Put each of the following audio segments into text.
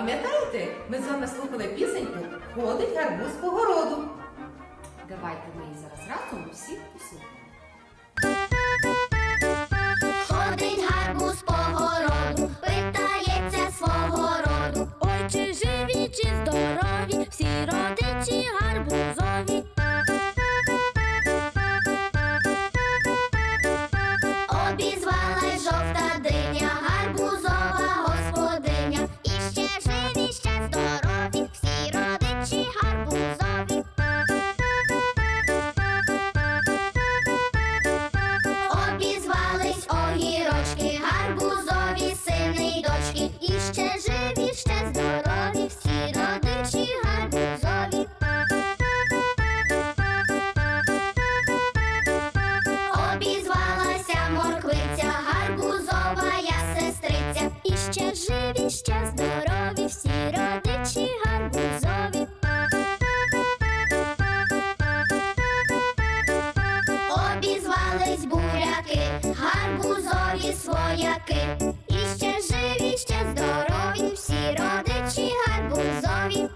Пам'ятаєте, ми з вами слухали пісеньку Ходить гарбуз по городу. Свояки. І ще живі, ще здорові, всі родичі гарбузові.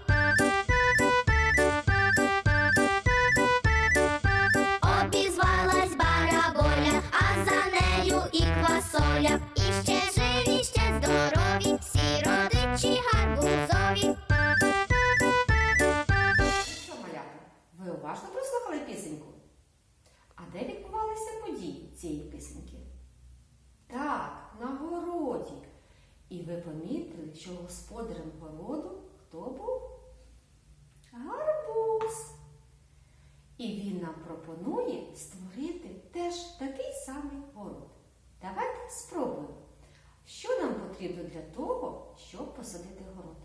Обізвалась бараболя, а за нею і квасоля. І ще живі, ще здорові, всі родичі гарбузові. Що, малята, ви уважно прослухали пісеньку? А де відбувалися події цієї пісеньки? Так, на городі. І ви помітили, що господарем городу хто був? Гарбуз. І він нам пропонує створити теж такий самий город. Давайте спробуємо. Що нам потрібно для того, щоб посадити город?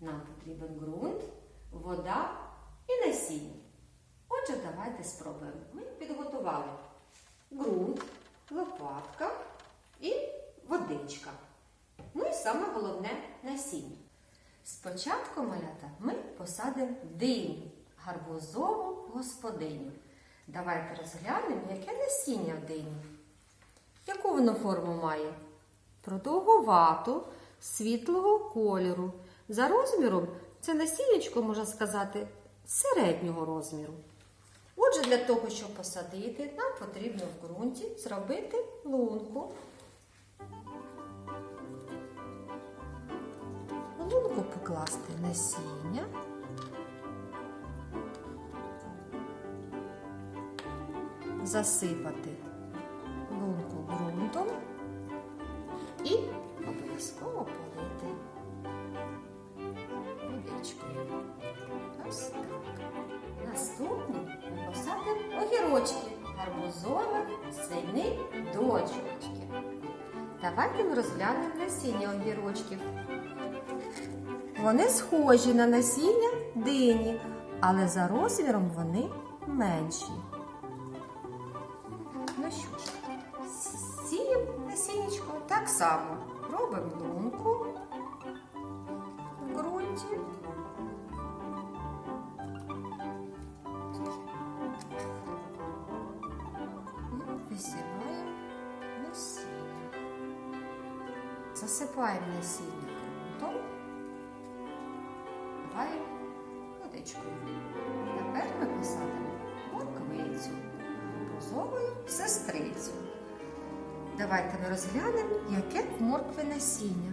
Нам потрібен ґрунт, вода і насіння. Отже, давайте спробуємо. Ми підготували ґрунт, лопатка і водичка. Ну і саме головне насіння. Спочатку, малята, ми посадимо диню, гарбузову господиню. Давайте розглянемо, яке насіння в дині. Яку воно форму має? Продовгувату, світлого кольору. За розміром це насіннячко, можна сказати, середнього розміру. Отже, для того, щоб посадити, нам потрібно в ґрунті зробити лунку. В лунку покласти насіння. Засипати лунку ґрунтом і обов'язково полити водичкою. Ось так. Наступне ми посадимо огірочки, гарбузові, сини, дочочки. Давайте ми розглянемо насіння огірочків. Вони схожі на насіння дині, але за розміром вони менші. Ну що ж, сіємо насіннячко так само. Робимо лунку в ґрунті. І висіваємо насіння. Засипаємо насіння вливаємо водичкою. Тепер ми посадимо морквицю, розовою сестрицю. Давайте ми розглянемо, яке в моркви насіння.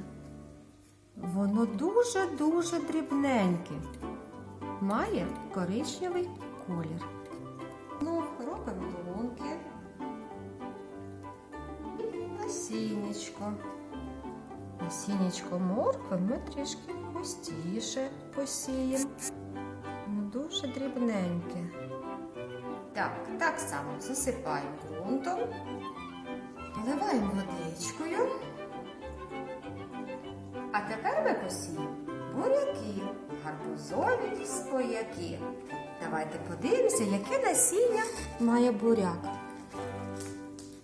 Воно дуже-дуже дрібненьке, має коричневий колір. Ну, робимо. І насіннячко. Насіннячко моркви ми трішки густіше посіємо. Дуже дрібненьке. Так, так само засипаємо ґрунтом, поливаємо водичкою. А тепер ми посіємо буряки, гарбузові свояки. Давайте подивимося, яке насіння має буряк.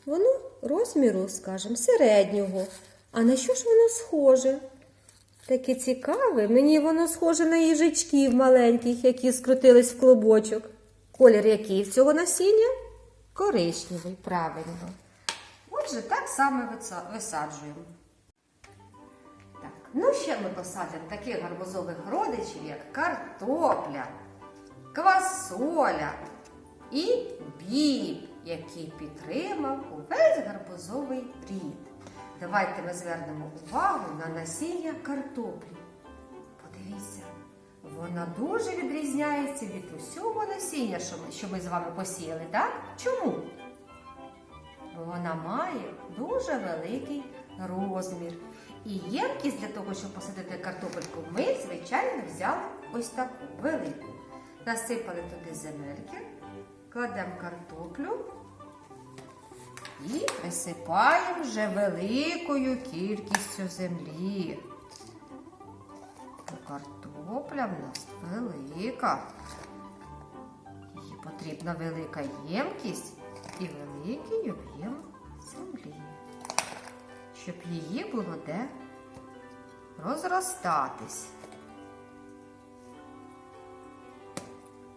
Воно розміру, скажімо, середнього. А на що ж воно схоже? Таке цікаве. Мені воно схоже на їжачків маленьких, які скрутились в клубочок. Колір який в цього насіння? Коричневий, правильно. Отже, так само висаджуємо. Так, Ну, ще ми посадимо таких гарбузових родичів, як картопля, квасоля і біб, який підтримав увесь гарбузовий рід. Давайте ми звернемо увагу на насіння картоплі. Подивіться, вона дуже відрізняється від усього насіння, що ми, що ми з вами посіяли, так? Чому? Бо вона має дуже великий розмір. І ємкість для того, щоб посадити картопельку, ми, звичайно, взяли ось таку велику. Насипали туди земельки, кладемо картоплю і присипаємо вже великою кількістю землі. Картопля в нас велика. Їй потрібна велика ємкість і великий об'єм землі, щоб її було де розростатись.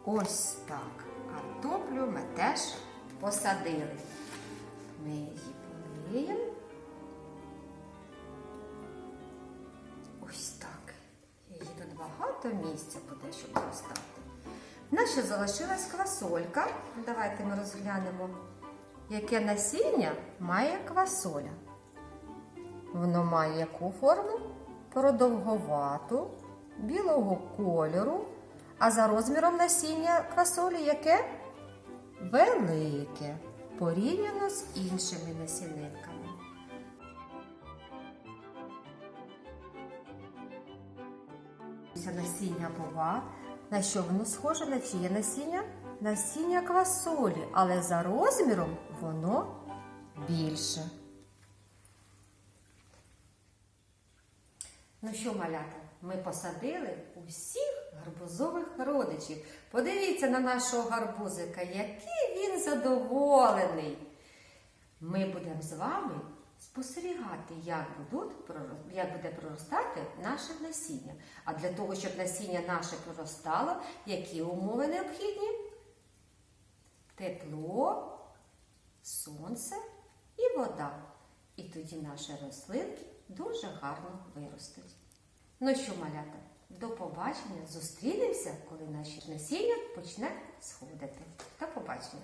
Ось так. Картоплю ми теж посадили. Ми її полиємо. Ось так. Її тут багато місця буде, щоб зростати. Ще залишилась квасолька. Давайте ми розглянемо, яке насіння має квасоля. Воно має яку форму? Продовговату, білого кольору, а за розміром насіння квасолі яке? Велике, порівняно з іншими насінинками. Насіння бува. На що воно схоже на чиє насіння? Насіння квасолі, але за розміром воно більше. Ну що, малята, ми посадили усіх гарбузових родичів. Подивіться на нашого гарбузика, який він задоволений. Ми будемо з вами спостерігати, як, будуть, як буде проростати наше насіння. А для того, щоб насіння наше проростало, які умови необхідні? Тепло, сонце і вода. І тоді наші рослинки дуже гарно виростуть. Ну що, малята, до побачення. Зустрінемося, коли наші насіння почне сходити. До побачення!